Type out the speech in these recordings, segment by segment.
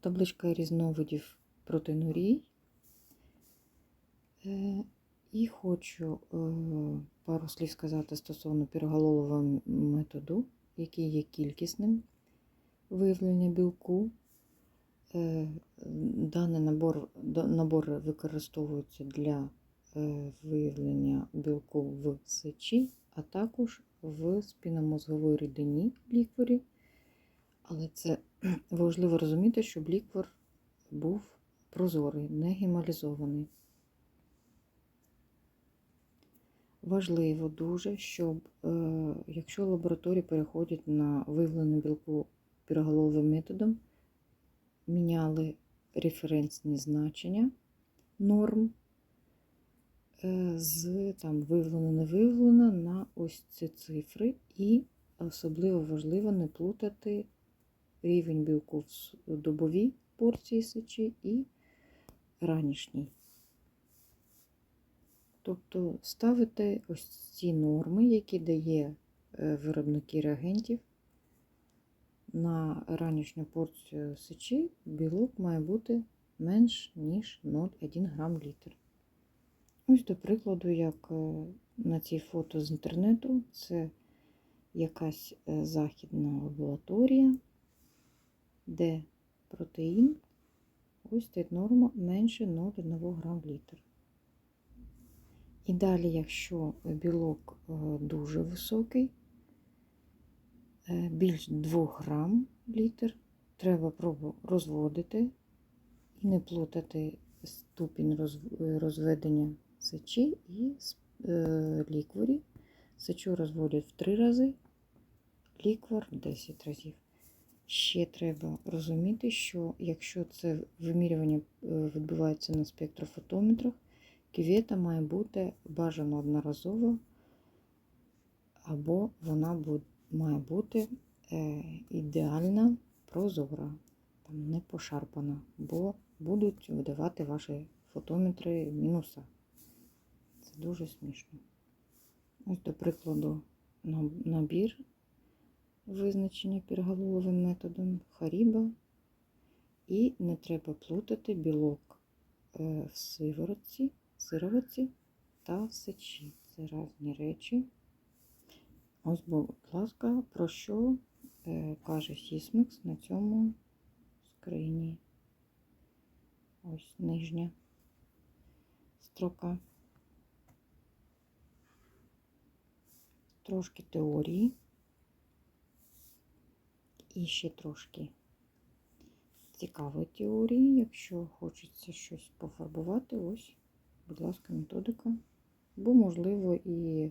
Табличка різновидів протинурій. Е, І хочу е, пару слів сказати стосовно піроголового методу, який є кількісним виявлення білку. Е, Даний набор, набор використовується для виявлення білку в сечі, а також в спінномозговій рідині лікворі. Але це важливо розуміти, щоб ліквор був прозорий, не гемалізований. Важливо дуже, щоб е, якщо лабораторії переходять на виявлення білку піроголовим методом, міняли референсні значення норм е, з там виявлено не виявлено на ось ці цифри, і особливо важливо не плутати рівень білку в добовій порції сечі і ранішній. Тобто ставити ось ці норми, які дає е, виробники реагентів, на ранішню порцію сечі білок має бути менш ніж 0,1 грам літр. Ось, до прикладу, як е, на цій фото з інтернету, це якась е, західна лабораторія, де протеїн, ось стоїть норма менше 0,1 грам літр. І далі, якщо білок е, дуже високий, е, більш 2 грам літр, треба розводити і не плутати ступінь розведення сечі і е, лікворі. Сечу розводять в 3 рази, ліквор 10 разів. Ще треба розуміти, що якщо це вимірювання е, відбувається на спектрофотометрах, кювета має бути бажано одноразово, або вона має бути е, ідеально прозора, не пошарпана, бо будуть видавати ваші фотометри мінуса. Це дуже смішно. Ось, до прикладу, набір визначення пірголовим методом Харіба. І не треба плутати білок е, в сиворотці, сироватці та сечі. Це різні речі. Ось, будь ласка, про що е, каже Сісмекс на цьому скрині. Ось нижня строка. Трошки теорії. І ще трошки цікавої теорії. Якщо хочеться щось пофарбувати, ось, будь ласка, методика. Бо, можливо, і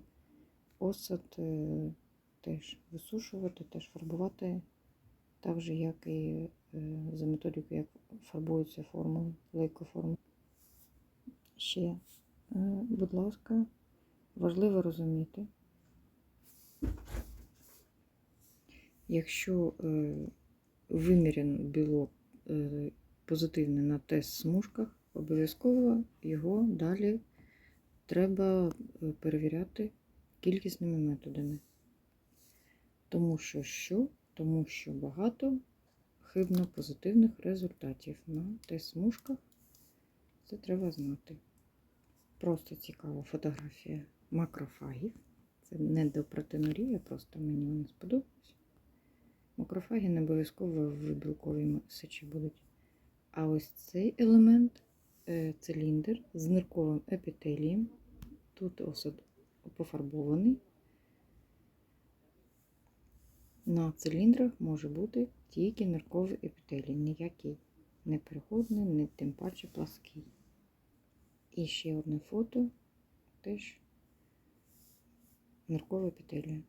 осад е, теж висушувати, теж фарбувати, так же, як і е, за методикою, як фарбуються формули, лейкоформи. Ще, е, будь ласка, важливо розуміти, якщо е, вимірян білок е, позитивний на тест смужках, обов'язково його далі треба е, перевіряти кількісними методами. Тому що що? Тому що багато хибно позитивних результатів на тест смужках. Це треба знати. Просто цікава фотографія макрофагів. Це не до протинурії, просто мені вони сподобались. Макрофаги не обов'язково в білковій сечі будуть. А ось цей елемент е, циліндр з нирковим епітелієм. Тут осад пофарбований. На циліндрах може бути тільки нирковий епітелій, ніякий не переходний, не тим паче плаский. І ще одне фото теж ниркове епітелію.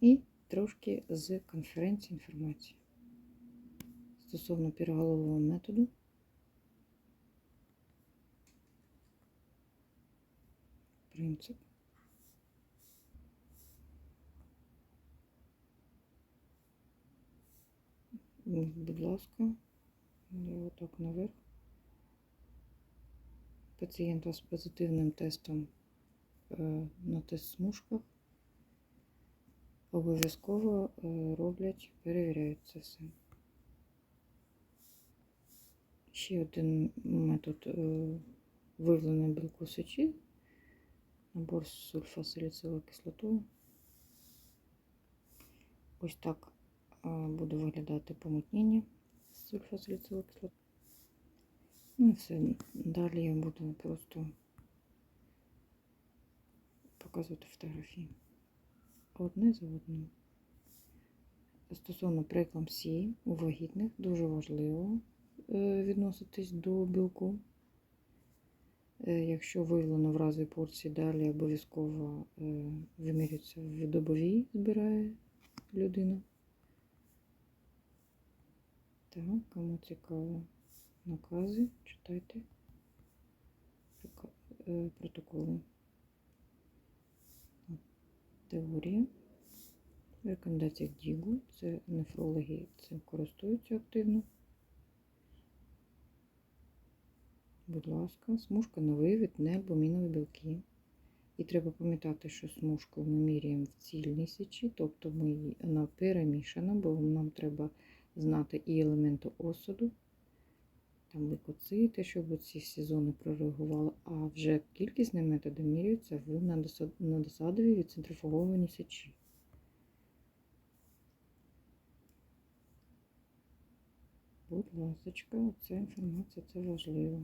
І трошки з конференції інформації стосовно піроголового методу. Принцип. Будь ласка, отак наверх. Пацієнта з позитивним тестом е, на тест смужках обов'язково е, роблять, перевіряють це все. Ще один метод е, виявлення білку сечі. Набор з сульфасаліциловою кислотою. Ось так е, буде виглядати помутнення з сульфасаліциловою кислотою. Ну і все. Далі я буду просто показувати фотографії. Одне за одним. Стосовно прееклампсії у вагітних дуже важливо е, відноситись до білку. Е, Якщо виявлено в разовій порції, далі обов'язково е, вимірюється в добовій, збирає людина. Так, кому цікаво накази, читайте протоколи. Теорія. В рекомендаціях Дігу, це нефрологи цим користуються активно. Будь ласка, смужка на вивід, не альбумінові білки. І треба пам'ятати, що смужку ми міряємо в цільній сечі, тобто ми її, вона перемішана, бо нам треба знати і елементи осаду, там лейкоцити, щоб ці всі зони прореагували. А вже кількісні методи міряються в надосад- надосадовій відцентрифугованій сечі. Будь ласка, ця інформація це важливо.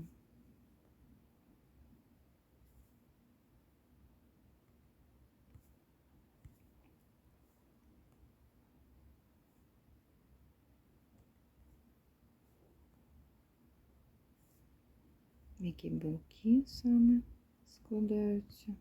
Які білки саме складаються.